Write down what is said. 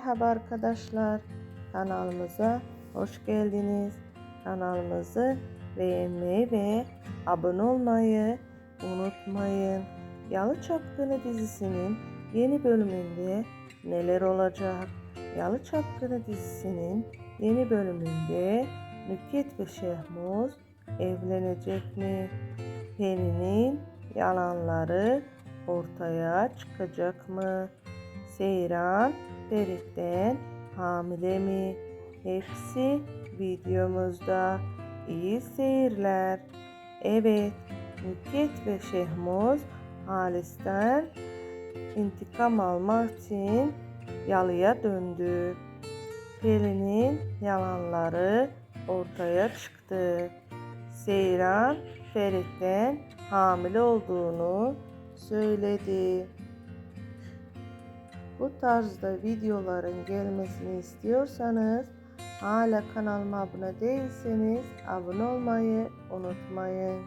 Merhaba arkadaşlar. Kanalımıza hoş geldiniz. Kanalımızı beğenmeyi ve abone olmayı unutmayın. Yalı Çapkını dizisinin yeni bölümünde neler olacak? Yalı Çapkını dizisinin yeni bölümünde Nükhet ve Şehmuz evlenecek mi? Peri'nin yalanları ortaya çıkacak mı? Seyran Ferit'ten hamile mi? Hepsi videomuzda. İyi seyirler. Evet, Nükhet ve Şehmuz Halis'ten intikam almak için yalıya döndü. Pelin'in yalanları ortaya çıktı. Seyran Ferit'ten hamile olduğunu söyledi. Bu tarzda videoların gelmesini istiyorsanız hala kanalıma abone değilseniz abone olmayı unutmayın.